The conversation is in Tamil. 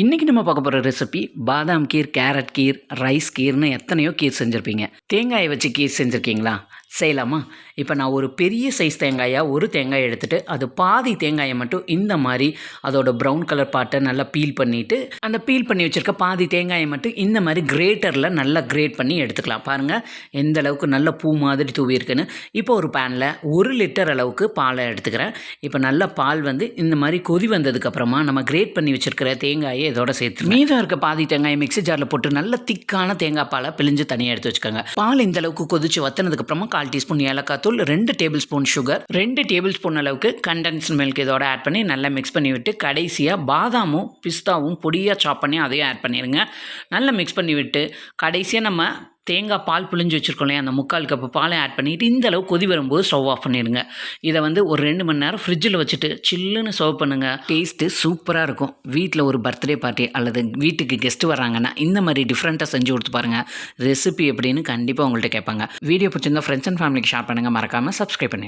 இன்றைக்கி நம்ம பார்க்க போகிற recipe badam kheer carrot kheer rice கீர்னு எத்தனையோ கீர் செஞ்சுருப்பீங்க. தேங்காயை வச்சு கீர் செஞ்சுருக்கீங்களா? செய்யலாமா? இப்போ நான் ஒரு பெரிய சைஸ் தேங்காயாக ஒரு தேங்காய் எடுத்துகிட்டு அது பாதி தேங்காயை மட்டும் இந்த மாதிரி அதோட ப்ரௌன் கலர் பாட்டை நல்லா பீல் பண்ணிவிட்டு அந்த பீல் பண்ணி வச்சுருக்க பாதி தேங்காயை மட்டும் இந்த மாதிரி கிரேட்டரில் நல்லா கிரேட் பண்ணி எடுத்துக்கலாம். பாருங்கள் எந்த அளவுக்கு நல்ல பூ மாதிரி தூவி இருக்குன்னு. இப்போ ஒரு பேனில் ஒரு லிட்டர் அளவுக்கு பாலை எடுத்துக்கிறேன். இப்போ நல்ல பால் வந்து இந்த மாதிரி கொதி வந்ததுக்கப்புறமா நம்ம கிரேட் பண்ணி வச்சுருக்கிற தேங்காயை இதோட சேர்த்து மீதம் இருக்க பாதி தேங்காயை மிக்ஸி ஜாரில் போட்டு நல்ல திக்கான தேங்காய் பாலை பிழிஞ்சு தனியாக எடுத்து வச்சுக்கோங்க. பால் இந்த அளவுக்கு கொதிச்சு வத்தினதுக்கப்புறமா கால் டீஸ்பூன் ஏலக்காய் தூள் ரெண்டு டேபிள் ஸ்பூன் சுகர் ரெண்டு டேபிள் ஸ்பூன் அளவுக்கு கண்டன்ஸ் மில்க் இதோட ஆட் பண்ணி நல்லா மிக்ஸ் பண்ணி விட்டு கடைசியாக பாதாமும் பிஸ்தாவும் பொடியாக சாப் பண்ணி அதையும் ஆட் பண்ணிடுங்க நல்லா மிக்ஸ் பண்ணி விட்டு கடைசியாக நம்ம தேங்காய் பால் பிழிஞ்சு வச்சுருக்கோம் இல்லையா? அந்த முக்கால் கப்பு பாலை ஆட் பண்ணிட்டு இந்த அளவு கொதி வரும்போது ஸ்டவ் ஆஃப் பண்ணிடுங்க. இதை வந்து ஒரு ரெண்டு மணி நேரம் ஃப்ரிட்ஜில் வச்சுட்டு சில்லுன்னு சர்வ் பண்ணுங்கள் டேஸ்ட்டு சூப்பராக இருக்கும். வீட்டில் ஒரு பர்த்டே பார்ட்டி அல்லது வீட்டுக்கு கெஸ்ட் வராங்கன்னா இந்த மாதிரி டிஃப்ரெண்ட்டாக செஞ்சு கொடுத்து பாருங்கள் ரெசிபி எப்படின்னு கண்டிப்பாக உங்கள்கிட்ட கேட்பாங்க. வீடியோ பிடிச்சிருந்தா ஃப்ரெண்ட்ஸ் அண்ட் ஃபேமிலிக்கு ஷேர் பண்ணுங்கள் மறக்காமல் சப்ஸ்கிரைப் பண்ணி